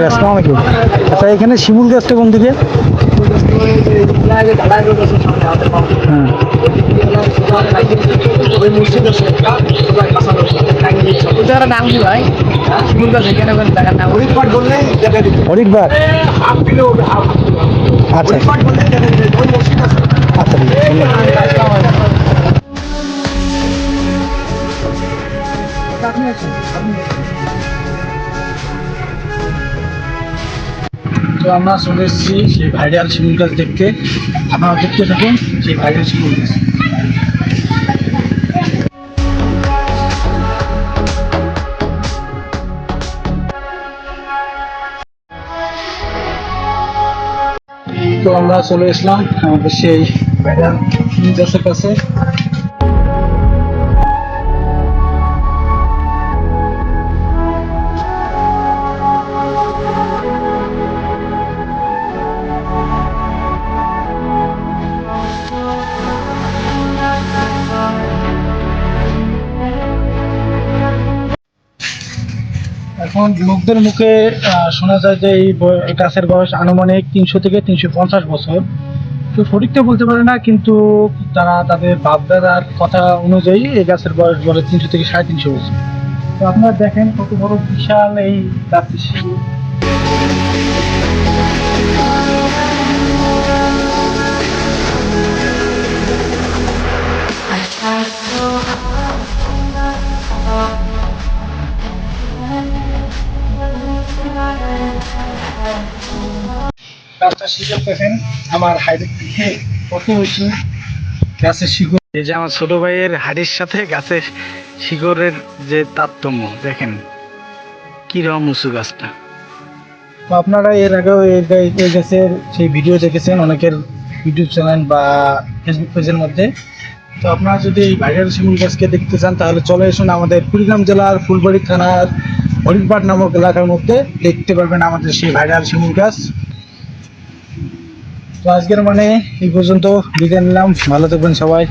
আসসালামু আলাইকুম আচ্ছা এখানে শিমুল গাছটা কোন দিকে? ওটার নাম কি ভাই? আমরা চলে এসেছি সেই ভাইরাল শিমুল গাছ দেখতে। আপনারা দেখতে থাকুন সেই ভাইরাল শিমুল গাছ তো আমরা চলে এসলাম আমাদের সেই ভাইরাল শিমুল গাছের কাছে। এখন লোকদের মুখে শোনা যায় যে এই গাছের বয়স আনুমানিক তিনশো থেকে তিনশো পঞ্চাশ বছর। তো সঠিকটা বলতে পারে না, কিন্তু তারা তাদের বাপদাদার কথা অনুযায়ী এই গাছের বয়স বলে তিনশো থেকে সাড়ে তিনশো বছর। তো আপনারা দেখেন কত বড় বিশাল এই গাছের গাছটা শিকড় দেখেন আমার হাইটের থেকে কত হয়েছে গাছের শিকড়। এই যে আমার ছোট ভাইয়ের হাড়ির সাথে গাছের শিকড়ের যে তারতম্য দেখেন কি রকম উঁচু গাছটা। তো আপনারা এর আগেও এই গাছের সেই ভিডিও দেখেছেন অনেকের ইউটিউব চ্যানেল বা ফেসবুক পেজের মধ্যে। তো আপনারা যদি এই ভাইরাল শিমুল গাছকে দেখতে চান তাহলে চলে আসুন আমাদের কুড়িগ্রাম জেলার ফুলবাড়ি থানার হরিণপাট নামক এলাকার মধ্যে দেখতে পারবেন আমাদের সেই ভাইরাল শিমুল গাছ। তো আজকের মানে এই পর্যন্ত বিদায় নিলাম। ভালো থাকবেন সবাই।